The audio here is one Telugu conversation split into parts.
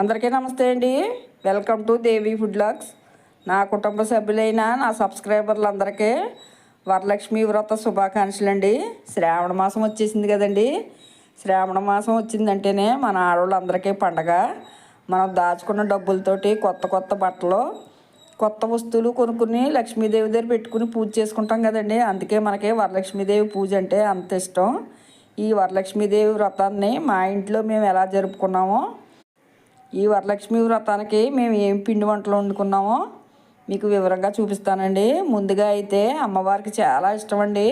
అందరికీ నమస్తే అండి. Welcome to Devi food logs నా కుటుంబ సభ్యులైన నా సబ్స్క్రైబర్లందరికీ వరలక్ష్మి వ్రత శుభాకాంక్షలు అండి. శ్రావణ మాసం వచ్చేసింది కదండి. శ్రావణ మాసం వచ్చిందంటేనే మన ఆడవాళ్ళందరికీ పండగ. మనం దాచుకున్న డబ్బులతోటి కొత్త కొత్త బట్టలు కొత్త వస్తువులు కొనుక్కుని లక్ష్మీదేవి దగ్గర పెట్టుకుని పూజ చేసుకుంటాం కదండి. అందుకే మనకి వరలక్ష్మీదేవి పూజ అంటే అంత ఇష్టం. ఈ వరలక్ష్మీదేవి వ్రతాన్ని మా ఇంట్లో మేము ఎలా జరుపుకున్నామో ఈ వరలక్ష్మి వ్రతానికి మేము ఏం పిండి వంటలు వండుకున్నామో మీకు వివరంగా చూపిస్తానండి. ముందుగా అయితే అమ్మవారికి చాలా ఇష్టం అండి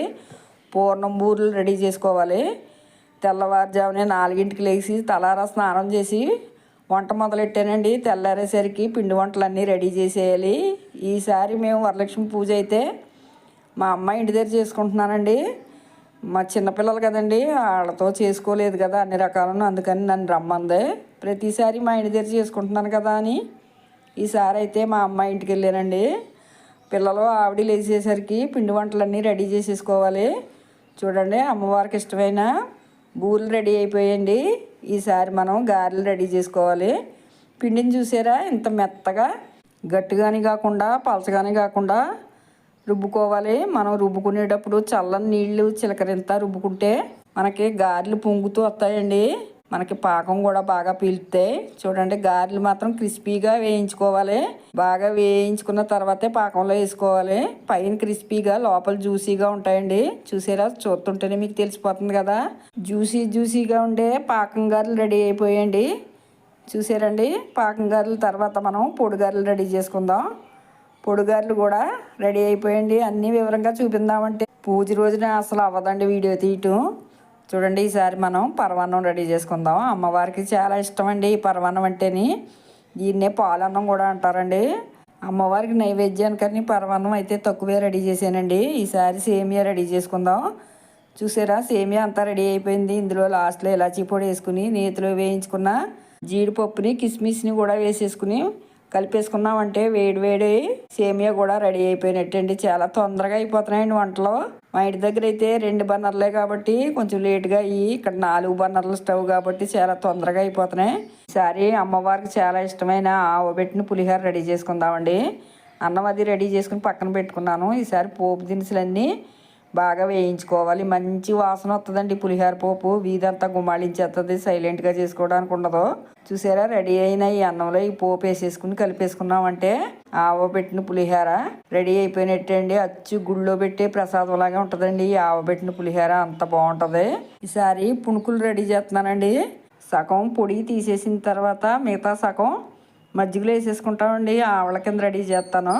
పూర్ణం బూరెలు రెడీ చేసుకోవాలి. తెల్లవారుజామునే నాలుగింటికి లేచి తలారా స్నానం చేసి వంట మొదలెట్టానండి. తెల్లారేసరికి పిండి వంటలన్నీ రెడీ చేసేయాలి. ఈసారి మేము వరలక్ష్మి పూజ అయితే మా అమ్మ ఇంటి దగ్గర చేసుకుంటున్నానండి. మా చిన్నపిల్లలు కదండి వాళ్ళతో చేసుకోలేదు కదా అన్ని రకాలను అందుకని నన్ను రమ్మంది. ప్రతిసారి మా ఇంటి దగ్గర చేసుకుంటున్నాను కదా అని ఈసారి అయితే మా అమ్మాయి ఇంటికి వెళ్ళానండి. పిల్లలు ఆవిడ లేచేసరికి పిండి వంటలన్నీ రెడీ చేసేసుకోవాలి. చూడండి అమ్మవారికి ఇష్టమైన బూరెలు రెడీ అయిపోయాయండి. ఈసారి మనం గారెలు రెడీ చేసుకోవాలి. పిండిని చూసారా? ఇంత మెత్తగా గట్టిగాని కాకుండా పలచగాని కాకుండా రుబ్బుకోవాలి. మనం రుబ్బుకునేటప్పుడు చల్లని నీళ్ళు చిలకరింత రుబ్బుకుంటే మనకి గారెలు పొంగుతూ వస్తాయండి. మనకి పాకం కూడా బాగా పీలుతాయి చూడండి గారెలు మాత్రం క్రిస్పీగా వేయించుకోవాలి. బాగా వేయించుకున్న తర్వాతే పాకంలో వేసుకోవాలి. పైన క్రిస్పీగా లోపల జ్యూసీగా ఉంటాయండి. చూసారా చూస్తుంటేనే మీకు తెలిసిపోతుంది కదా. జ్యూసీ జ్యూసీగా ఉండే పాకం గారెలు రెడీ అయిపోయాయండి. చూసారండి పాకం గారెల తర్వాత మనం పొడి గారెలు రెడీ చేసుకుందాం. పొడిగారులు కూడా రెడీ అయిపోయండి అన్నీ వివరంగా చూపిందామంటే పూజ రోజున అసలు అవ్వదండి వీడియో తీయటం. చూడండి ఈసారి మనం పర్వాన్నం రెడీ చేసుకుందాం. అమ్మవారికి చాలా ఇష్టం అండి ఈ పర్వాన్నం అంటేని. దీన్నే పాలన్నం కూడా అంటారండి. అమ్మవారికి నైవేద్యానికని పర్వాన్నం అయితే తక్కువే రెడీ చేశానండి. ఈసారి సేమియా రెడీ చేసుకుందాం. చూసారా సేమియా అంతా రెడీ అయిపోయింది. ఇందులో లాస్ట్లో ఇలాచీ పొడి వేసుకుని నేతిలో వేయించుకున్న జీడిపప్పుని కిస్మిస్ని కూడా వేసేసుకుని కలిపేసుకున్నామంటే వేడి వేడి సేమియా కూడా రెడీ అయిపోయినట్టండి. చాలా తొందరగా అయిపోతున్నాయండి వంటలు. మా ఇంటి దగ్గర అయితే రెండు బర్నర్లే కాబట్టి కొంచెం లేట్గా అయ్యి ఇక్కడ నాలుగు బర్నర్ల స్టవ్ కాబట్టి చాలా తొందరగా అయిపోతున్నాయి. ఈసారి అమ్మవారికి చాలా ఇష్టమైన ఆవబెట్టిన పులిహోర రెడీ చేసుకుందామండి. అన్నం అది రెడీ చేసుకుని పక్కన పెట్టుకున్నాను. ఈసారి పోపు దినుసులన్నీ బాగా వేయించుకోవాలి. మంచి వాసన వస్తుందండి పులిహోర పోపు. వీధంతా గుమాళించేస్తుంది సైలెంట్గా చేసుకోవడానికి ఉండదు. చూసారా? రెడీ అయిన ఈ అన్నంలో ఈ పోపు వేసేసుకుని కలిపేసుకున్నామంటే ఆవ పెట్టిన పులిహోర రెడీ అయిపోయినట్టండి. అచ్చు గుళ్ళో పెట్టే ప్రసాదం లాగా ఉంటుందండి. ఈ ఆవ పెట్టిన పులిహోర అంత బాగుంటుంది. ఈసారి పుణుకులు రెడీ చేస్తున్నానండి. సగం పొడి తీసేసిన తర్వాత మిగతా సగం మజ్జిగలో వేసేసుకుంటామండి. ఆవల కింద రెడీ చేస్తాను.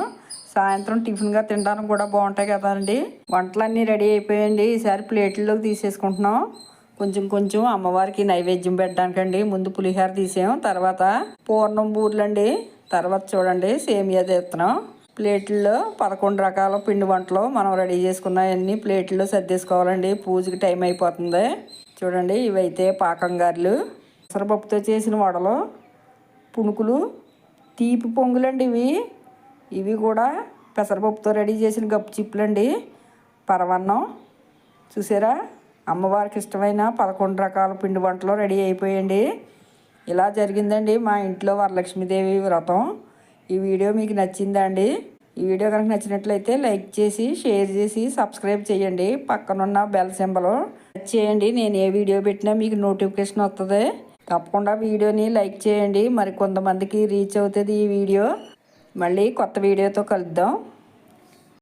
సాయంత్రం టిఫిన్గా తినడానికి కూడా బాగుంటాయి కదండి. వంటలన్నీ రెడీ అయిపోయాయండి ఈసారి ప్లేట్లలోకి తీసేసుకుంటున్నాం. కొంచెం కొంచెం అమ్మవారికి నైవేద్యం పెట్టడానికండి. ముందు పులిహోర తీసాం తర్వాత పూర్ణం బూర్లండి. తర్వాత చూడండి సేమియా తీస్తున్నాం. ప్లేట్లలో పదకొండు రకాల పిండి వంటలు మనం రెడీ చేసుకున్నవన్నీ ప్లేట్లో సర్దేసుకోవాలండి. పూజకి టైం అయిపోతుంది. చూడండి ఇవైతే పాకం గారెలు పెసరపప్పుతో చేసిన వడలు పుణుకులు తీపి పొంగులండి ఇవి. ఇవి కూడా పెసరపప్పుతో రెడీ చేసిన గప్పు చిప్పులండి పరవన్నం చూసారా? అమ్మవారికి ఇష్టమైన పదకొండు రకాల పిండి వంటలు రెడీ అయిపోయండి. ఇలా జరిగిందండి మా ఇంట్లో వరలక్ష్మీదేవి వ్రతం. ఈ వీడియో మీకు నచ్చిందా అండి? ఈ వీడియో కనుక నచ్చినట్లయితే లైక్ చేసి షేర్ చేసి సబ్స్క్రైబ్ చేయండి. పక్కనున్న బెల్ సింబల్ చేయండి. నేను ఏ వీడియో పెట్టినా మీకు నోటిఫికేషన్ వస్తుంది తప్పకుండా వీడియోని లైక్ చేయండి. మరి కొంతమందికి రీచ్ అవుతుంది ఈ వీడియో. మళ్ళీ కొత్త వీడియోతో కలుద్దాం.